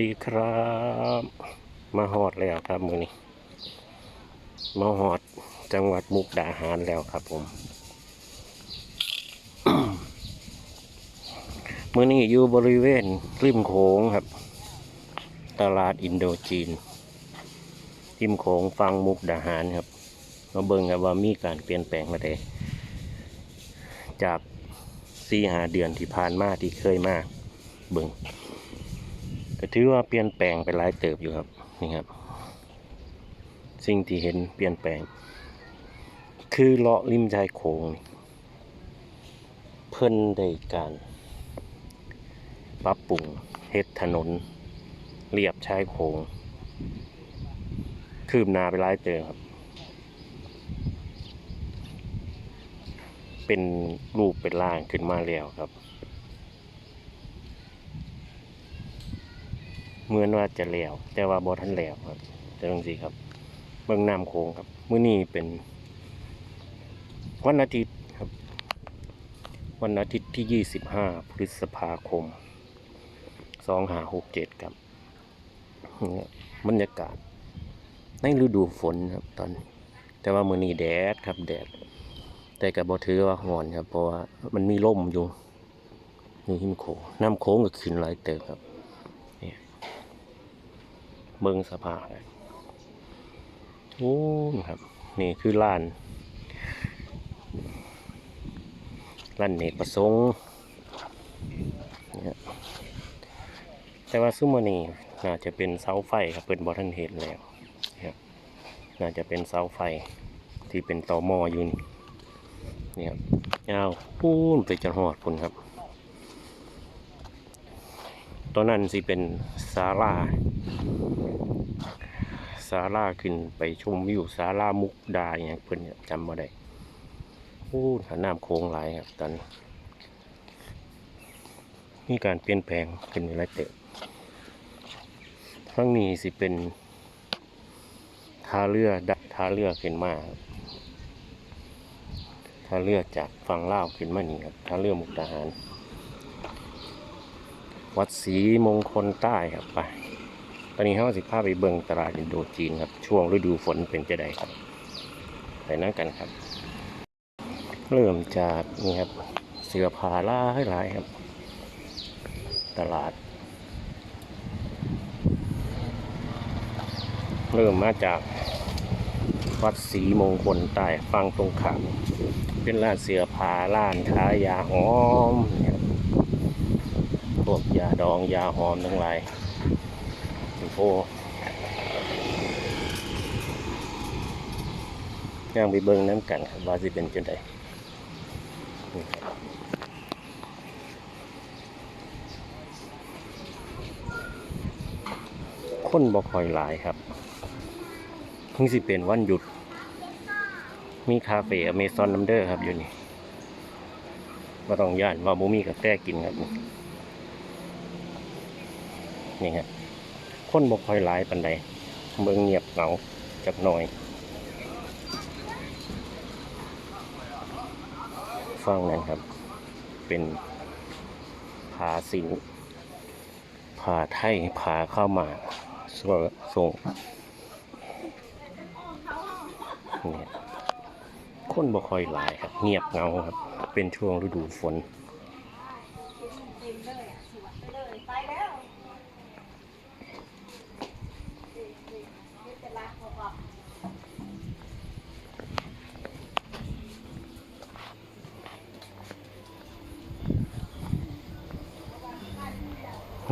วัสดีครับ มาหอดแล้วครับมือนี้มาหอดจังหวัดมุกดาหารแล้วครับผมมือนี้อยู่บริเวณริมโขงครับ ตลาดอินโดจีน ริมโขงฟังมุกดาหารครับมาเบิ่งกันว่ามีการเปลี่ยนแปลงมาได้จากสี่หาเดือนที่ผ่านมาที่เคยมาเบิ่ง ก็ถือว่าเปลี่ยนแปลงไปหลายเติบอยู่ครับนี่ครับ สิ่งที่เห็นเปลี่ยนแปลง คือเลาะริมชายโขงเพิ่นได้การปรับปรุงเฮ็ดถนนเรียบชายโขงคืบหน้าไปหลายเติบครับ เป็นรูปเป็นร่างขึ้นมาแล้วครับ เหมือนว่าจะแล้วแต่ว่าบ่ทันแล้วครับแต่จังซี่ครับ เบิ่งน้ำโขงครับมื้อนี้เป็น วันอาทิตย์ครับ วันอาทิตย์ที่ 25 พฤษภาคม 2567 ครับเนี่ยบรรยากาศ ในฤดูฝนครับตอน แต่ว่ามื้อนี้แดดครับแดด แต่ก็บ่ถือว่าร้อนครับ เพราะว่ามันมีลมอยู่อยู่หิมโขงน้ำโขงก็ขึ้นหลายเติบครับ เบิ้งสภาพโอ้ครับ นี่คือร้านร้านเนกประสงค์เนี่ยแต่ว่าซุมอนี่น่าจะเป็นเสาไฟครับเป็นบอทันเห็นแล้วนี่ครน่าจะเป็นเสาไฟที่เป็นต่อมออยู่นี่นี่ครับยาวปูนไปจนหอดพุ่นครับ ตัวนั้นสิเป็นศาลาศาลาขึ้นไปชมวิวศาลามุกดาอย่างเพิ่นเนี่ยจำมาได้โอ้หาน้ำโค้งหลายครับตอนนี้มีการเปลี่ยนแปลงขึ้นหลายเติบครั้งนี้สิเป็นท่าเรือดักท่าเรือขึ้นมาท่าเรือจากฝั่งลาวขึ้นมานี่ครับท่าเรือมุกดาหาร วัดศรีมงคลใต้ครับไปตอนนี้ห้าสิบห้าไปเบิงตลาดอินโดจีนครับช่วงฤดูฝนเป็นจะไดครับไปนั่งกันครับ เริ่มจากนี่ครับเสือผาล่ายหลายครับ ตลาด เริ่มมาจากวัดศรีมงคลใต้ฟังตรงข้ามเป็นร้านเสือผาร้านขายยาหอมเวกยาดองยาหอมทั้งหลายโอ้ย่างไปเบิ่งน้ำกันครับว่าสิเป็นจังไดครับคนบ่คอยหลายครับเพิ่งสิเป็นวันหยุด มีคาเฟ่อเมซอนน้ำเด้อครับอยู่นี่บ่ต้องย่านว่าบ่มีกาแฟกินครับ นี่ครับคนบ่ค่อยหลายปานใดเมืองเงียบเหงาจักหน่อยฟังนั้นครับ เป็นผาสิงผาไทยผาเข้ามาส่งส่งเนี่ยคนบ่ค่อยหลายครับ เงียบเงาครับ เป็นช่วงฤดูฝน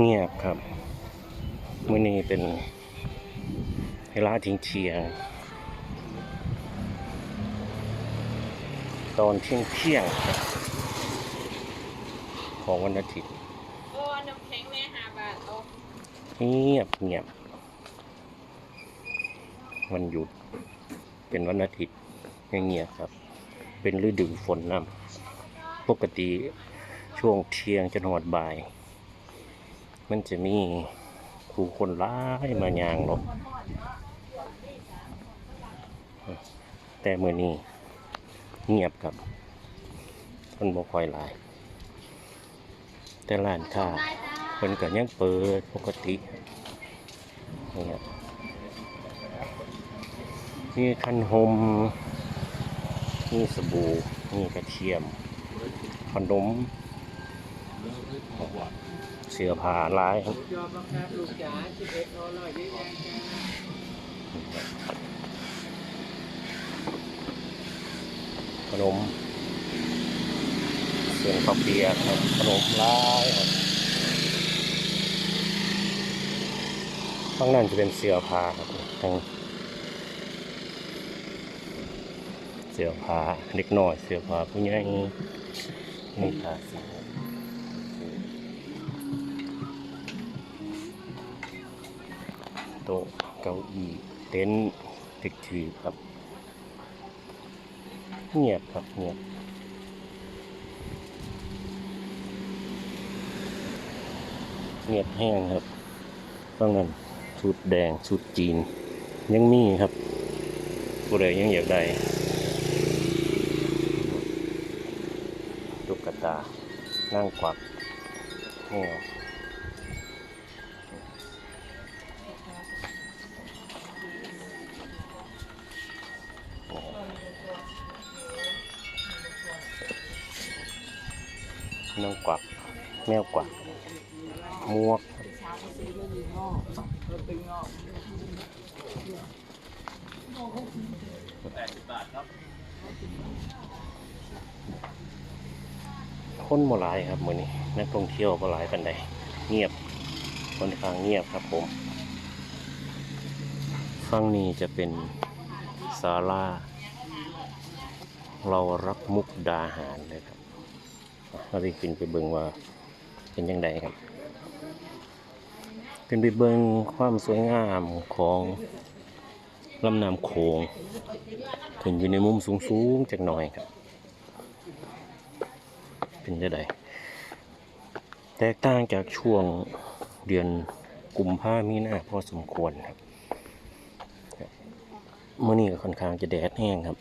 เงียบครับมื่อนี้เป็นเวลาทิ้งเชียง ตอนเที่ยงเที่ยงของวันอาทิตย์โอ้น้ำแข็งแม่หาบาทโอ้เงียบเงียบวันหยุดเป็นวันอาทิตย์เงียบครับ เป็นฤดูฝนนํปกติช่วงเที่ยงจนหอดบ่าย มันจะมีผู้คนร้ายมายางหรอกแต่เมื่อนี้เงียบครับคนบ่ค่อยหลาย แต่ร้านค้าได้จ้าเพิ่นก็ยังเปิดปกตินี่ครับมีคันหมมีสบู่มีกระเทียม ขนม เสื้อผ้าลายครับขนมเสียงข้าวเปียกครับขนมลายครับข้างนั้นจะเป็นเสื้อผ้าครับทางเสื้อผ้าเล็กน้อยเสื้อผ้าผู้ใหญ่นี่ค่ะ โต๊ะเก้าอี้เต็นท์ตึกถือครับ เงียบครับเงียบเงียบแห้งครับบางนั้นชุดแดงชุดจีน ยังมีครับผู้ใดยังอยากได้ตุ๊กตานั่งกวักแห้งนั่งกวักแมวกวักมวกคนบ่หลายครับมื้อนี้นักท่องเที่ยวบ่หลายปานใดเงียบค่อนข้างเงียบครับผมฝั่งนี้จะเป็นศาลาเรารักมุกดาหารเลยครับ เราได้ขึ้นไปเบิ่งว่าเป็นยังไงครับขึ้นไปเบิ่งความสวยงามของลำน้ำโขงขึ้นอยู่ในมุมสูงๆจักหน่อยครับ เป็นจะไดแตกต่างจากช่วงเดือนกุมภามีนาพอสมควรครับเมื่อนี้ก็ค่อนข้างจะแดดแห้งครับ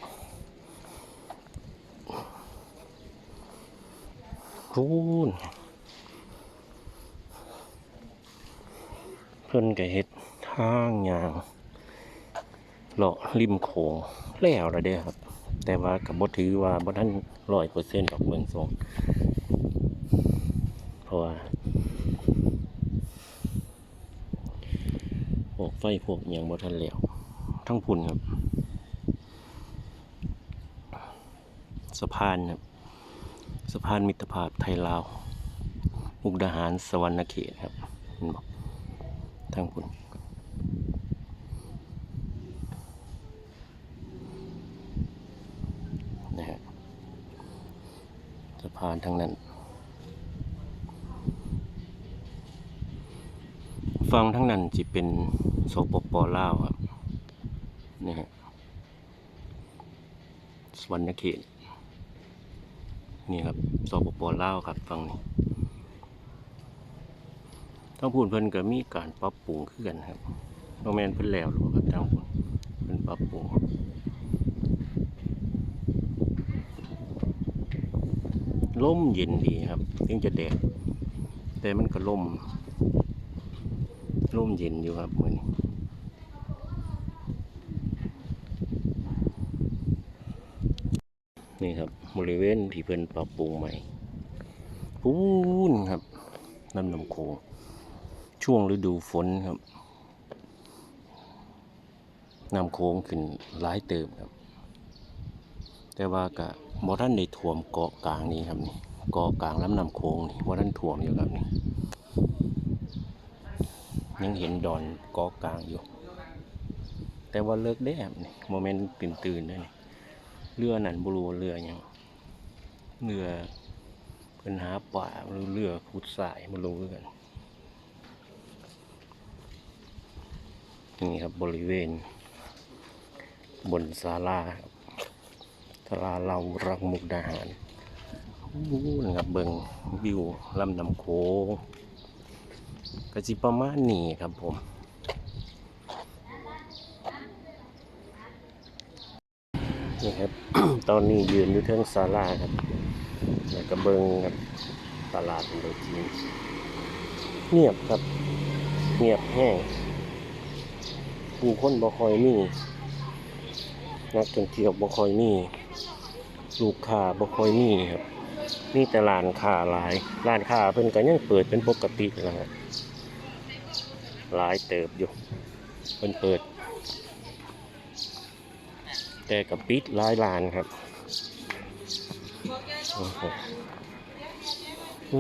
รูนเพิ่นก็เฮ็ดทางยางเลาะริมโขงแล้วละเด้อครับ แต่ว่ากับ่ถือว่าบ่ทันร้อยเปอร์เซ็นต์ดอกเมืองทรงเพราะว่าพวกไฟพวกอย่างบ่ทันแล้ว ทั้งพุ่นครับ สะพานครับ สะพานมิตรภาพไทยลาวมุกดาหารสวรรณเขตครับเห็นบอกทั้งพุ่นะฮะสะพานทั้งนั้น ฟังทั้งนั้นจะเป็นสปปลาวครับนี่ฮะสวรรณเขต นี่ครับสปปลาวครับฟังนี้ทั้งพูนเพิ่นก็มีการปรับปรุงขึ้นกันครับโนแมนเพิ่นแล้วหรือกครับทั้งพูนเพิ่นปรับปรุงล่มเย็นดีครับถึงจะแดดแต่มันก็ล่มล่มเย็นอยู่ครับมือนี้ นี่ครับบริเวณที่เพิ่นปรับปรุงใหม่พูนครับลำน้ำโขงช่วงฤดูฝนครับน้ำโขงขึ้นหลายเติมครับ แต่ว่าก็บ่ท่านได้ท่วมเกาะกลางนี้ครับนี่เกาะกลางลำน้ำโขงนี่บ่ท่านท่วมอยู่ครับนี่ยังเห็นดอนเกาะกลางอยู่ แต่ว่าเลิกได้ครับนี่โมเมนต์ตื่นตื่นๆเลยนี่ เรือนั่นบ่รู้ว่าเรือหยังเรือเพิ่นหาป่าหรือเรือขุดสายบ่รู้กันนี่ครับบริเวณ บนศาลาครับตลาเรารักมุกดาหารนะครับเบิงวิวลำน้ำโขงก็จิประมาณนี้ครับผม นี่ครับ ตอนนี้ยืนอยู่เทิงศาลาครับแล้วก็เบิงครับตลาดอินโดจีนเงียบครับ เงียบแห้งผู้คนบ่คอยมีนักท่องเที่ยวบ่คอยมีลูกค้าบ่คอยมีครับมีแต่ร้านค้าหลายร้านค้าเพิ่นก็ยังเปิดเป็นปกตินะฮะหลายเติบอยู่เพิ่นเปิด แต่กับปิดหลายร้านครับโอ้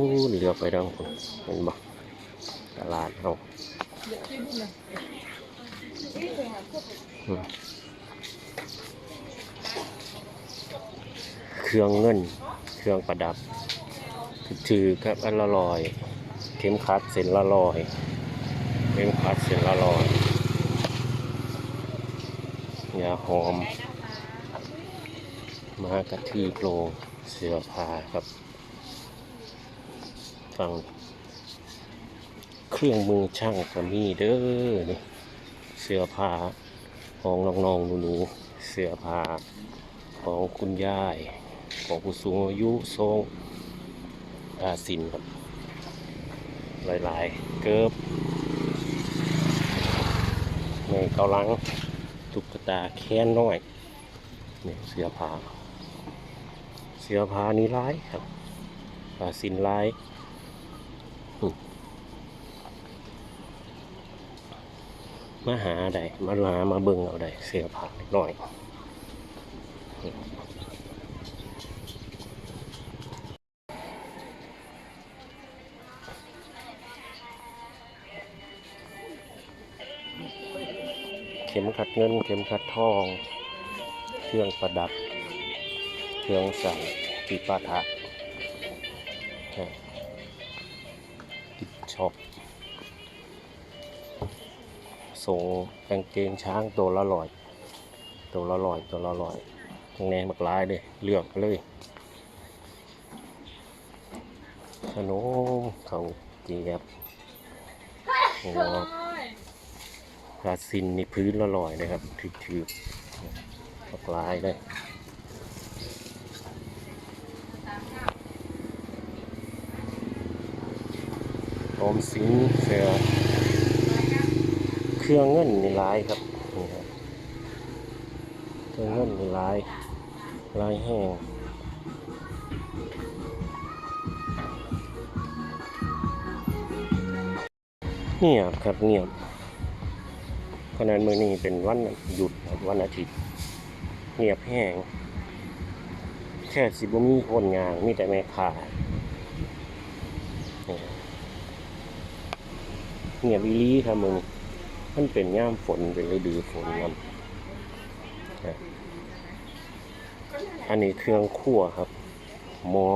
โหเหลือไปดังคนเห็นบ่ตลาดเฮาเครื่องเงิน เครื่องประดับ ถือครับอันละลอย เข็มขัดเส้นละลอย เข็มขัดเส้นละลอยยาหอม มากระทืบโลงเสือผ้าครับ ฟัง เครื่องมือช่างก็มีเด้อนี่เสือผ้าของน้องๆหนูๆเสือผ้าของคุณยาย ของผู้สูงอายุทรงอาสินครับ หลายๆ เกิบในเกาลัง ตุกตาแค้นน้อยนี่เสือผา สื้อผ้านี้ร้ายครับผ้าสินร้ายมาหาได้มาหามาเบิ่งเอาได้เสื้อผ้าเล็กน้อยเข็มขัดเงิน เข็มขัดทอง เครื่องประดับ เครื่องใส่ปีปาถะติดช็อปส่งกางเกงช้างตัวละร้อย ตัวละร้อย ตัวละร้อยทั้งแนงบักลายเลยเลือกเลยขนมเขาเจียบโอ้พาซินนี่พื้นละร้อยนะครับถือๆบักลายเลย ออมสินเสือเครื่องเงินนี่หลายครับนี่ครับเครื่องเงินนี่หลายหลายแห้งเงียบครับเงียบขนาดมือนี้เป็นวันหยุดวันอาทิตย์ เงียบแห้งแค่สิบมีคนงานมีแต่แม่ค้า เงียบอีลีครับมึงมันเป็นย่ามฝนเป็นฤดูฝนครับอันนี้เครื่องคั่วครับ หม้อ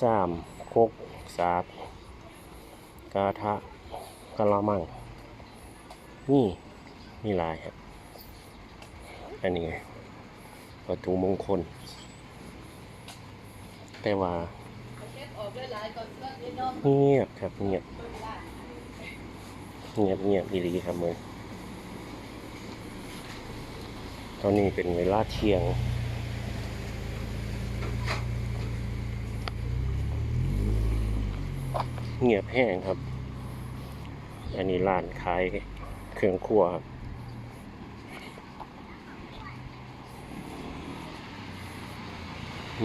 ซ้ำคกสากกระทะกะละมัง นี่นี่ลายครับ อันนี้วัตถุมงคล แต่ว่าเงียบครับเงียบ เงียบเงียบดีๆครับมึงตอนนี้เป็นเวลาเที่ยงเงียบแห้งครับ อันนี้ร้านขายเครื่องครัวครับ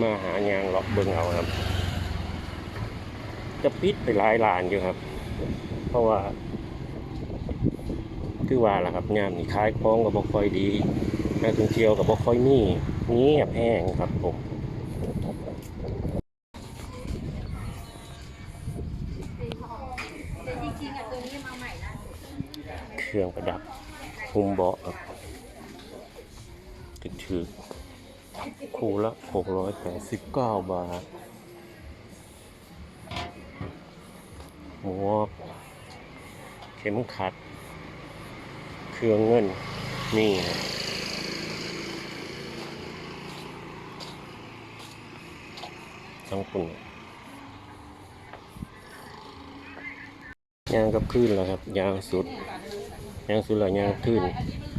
มาหายางเลาะเบิ่งเอาครับ จะปิดไปหลายร้านอยู่ครับ เพราะว่า คือว่าล่ะครับยามนี่ขายของก็บ่ค่อยดีนักท่องเที่ยวก็บ่ค่อยมีเงียบแห้งครับผมเครื่องประดับหุ้มเบาะครับถึกถือคู่ละ 689 บาทหมวกเข็มขัด เครื่องเงิน นี่ครับทั้งคุณยางกับขึ้นแล้วครับ ยางสุด ยางสุดแล้วยางขึ้น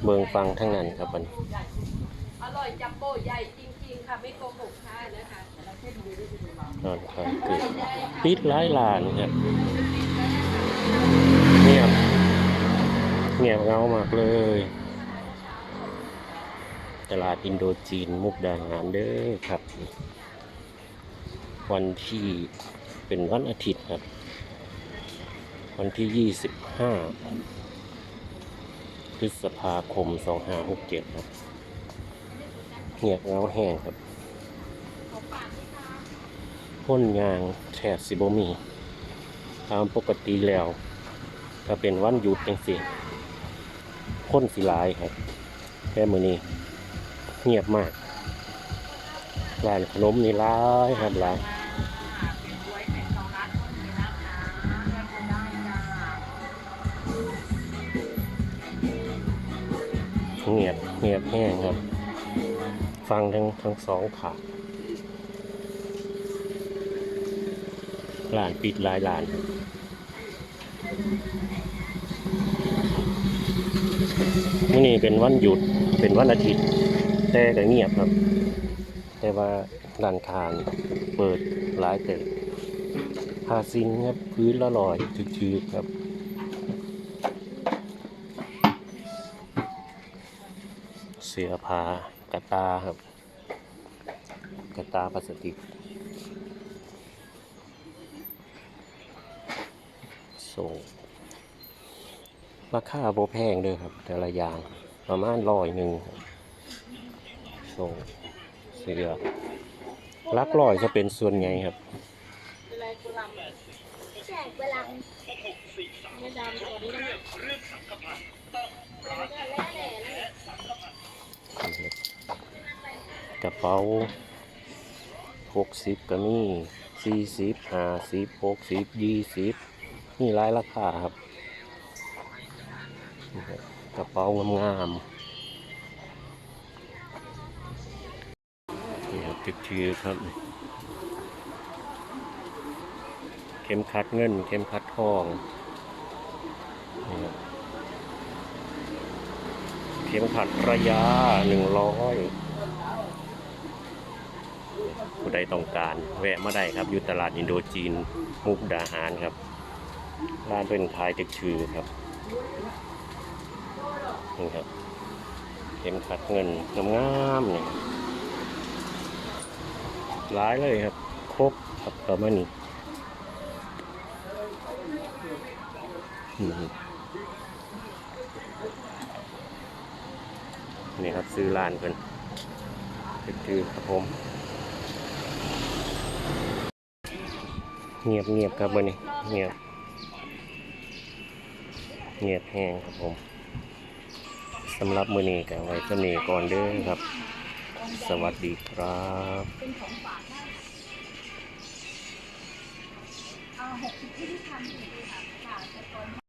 เบิงฟังทั้งนั้นครับมันอร่อยจัมโบ้ใหญ่จริงๆค่ะไม่โกหกค่ะนะคะนอนคอยเกิดปิดหลายลานครับเงียบ เงียบเงามากเลย ตลาดอินโดจีนมุกดาหารเด้อครับ วันที่เป็นวันอาทิตย์ครับ วันที่ 25 พฤษภาคม 2567 ครับ เงียบเงาแห้งครับพ้นยางแทบสิบมี ตามปกติแล้ว ถ้าเป็นวันหยุดจังสิ พ้นสิลายครับ แค่มือนี้ เงียบมากร้านขนมนี่ร้ายครับร้ายเงียบเงียบแห้งครับ ฟังทั้งทั้งสองขาร้านปิดลายร้านครับ มื้อนี้เป็นวันหยุดเป็นวันอาทิตย์ แต่ก็เงียบครับ แต่ว่าร้านค้าเปิดหลายเติบพาซิงครับพื้นละลอยชืดๆครับเสือผ้ากระตาครับ กระตาพลาสติกส่ง ราคาโบแพงเด้อครับ แต่ละอย่างประมาณร้อยหนึ่งส่งเสือลักลอยจะเป็นส่วนใหญ่ครับกระเป๋าหกสิบก็มีสี่สิบห้าสิบหกสิบยี่สิบนี่หลายราคาครับ กระเป๋างามๆนี่ครับติดชื่อครับ เข็มขัดเงิน เข็มขัดทองนี่ครับเข็มขัดระยะหนึ่งร้อยผู้ใดต้องการแวะมาได้ครับ อยู่ตลาดอินโดจีน มุกดาหารครับ ร้านเป็นขายตึกชื่อครับ นี่ครับเข็มขัดเงินงามๆนี่ร้ายเลยครับ ครบครับประมาณนี้นี่ครับซื้อร้านเพิ่นคือครับผม เงียบเงียบครับวันนี้ เงียบ เงียบแห้งครับผม สำหรับมือนี้กับไว้เท่านี้ก่อนเด้อครับ สวัสดีครับเอาหกสิบที่ที่ค่ะ